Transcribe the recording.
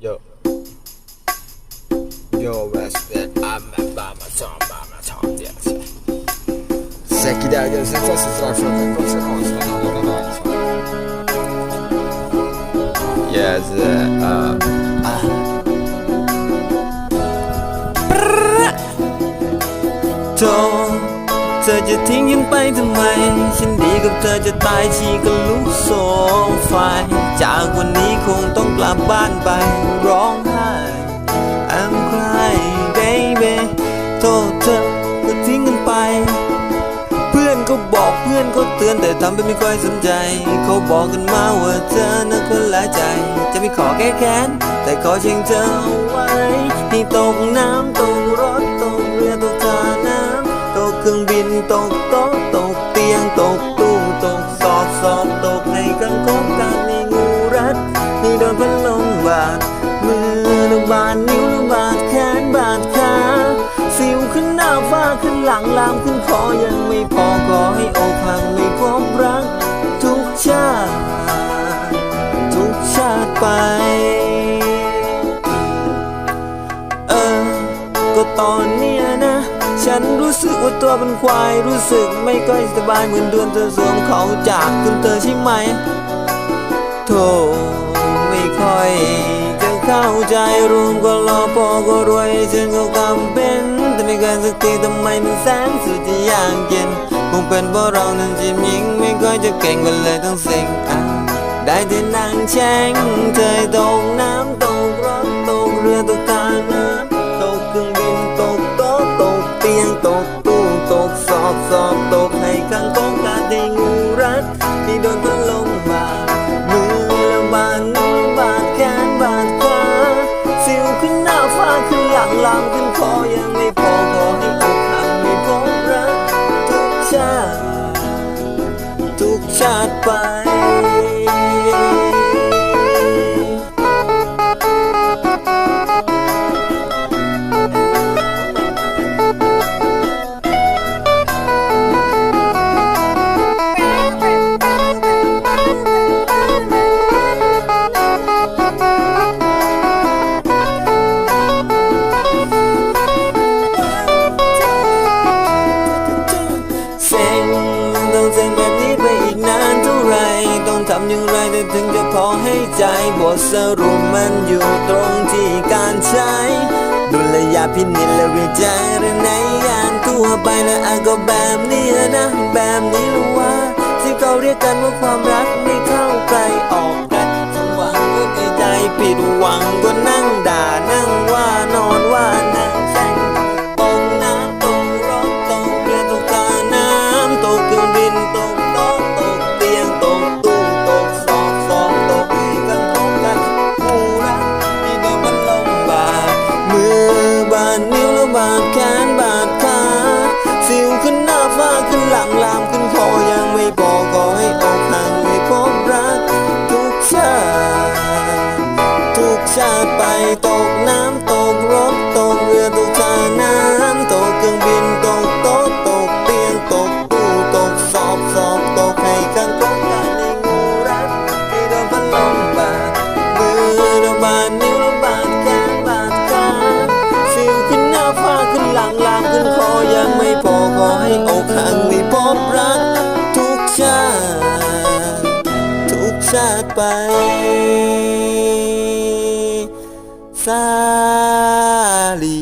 Yo. Yo, respect. I'm a mama, tom, mama, tom, yes. Säkert där, jag ser fast i strax för att jag kommer ihåg Yes, uh, uh. โธ่เธอจะทิ้งฉันไปทำไม ฉันดีกับเธอจะตายชีก็ลุกโซไฟ จากวันนี้คงต้องก ลับบ้านไปร้องไห้ I'm crying baby โทษเธอก็ทิ้งกันไป เพื่อนก็บอกเพื่อนก็เตือนแต่ทำเป็นไม่ค่อยสนใจ เขาบอกกันมาว่าเธอนะคนละใจ จะไม่ขอแก้แค้นแต่ขอเชิงเธอไว้ที่ตกน้ำตกรถามขึ้นคอยังไม่พอขอให้อกหักไม่พบรัก ทุกชาติ ทุกชาติไป เออ ก็ตอนเนี้ยนะ ฉันรู้สึกว่าตัวเป็นควาย รู้สึกไม่ค่อยสบายเหมือนเดือนเธอสวมเขาจากคุณเธอใช่ไหมโธ่ไม่ค่อย ใจรวมก็รอพอก็รวยฉันก็กำเป็นแต่ไม่เกินสักทีทำไมมันแสนสุดจะยากเย็นคงเป็นเพราะเรานั้นจิมยิงไม่ค่อยจะเก่งก็เลยต้องเซ็งอะได้แต่นั่งแช่งเธอตกน้ำตกาขึ้นหลังลามขึ้นคอยังไม่พอขอให้อกหักไม่พบรักทุกชาติ ทุกชาติไป ต้องทำอย่างไรถึงจะพอให้ใจบทสรุปมันอยู่ตรงที่การใช้ดุลยพินิจและวิจารณญาณทั่วไปนะอาก็แบบนี้นะแบบนี้หรือว่า ที่เขาเรียกกันว่าความรักไม่เข้าใครออกใชาติไปตกน้ำตกรถตกเรือตกทาน้ำตกเครื่องบินตกโต๊ะตกเตียงตกตู้ตกสอบสอบตกให้ข้างกองการในงูรัดที่โดนพัดลมบาดมือระบาดนิ้วระบาดแขนบาดขาสิวขึ้นหน้าฝ้าขึ้นหลังลามขึ้นคอยังไม่พอขอให้อกหักไม่พบรัก ทุกชาติทุกชาติไป สาลี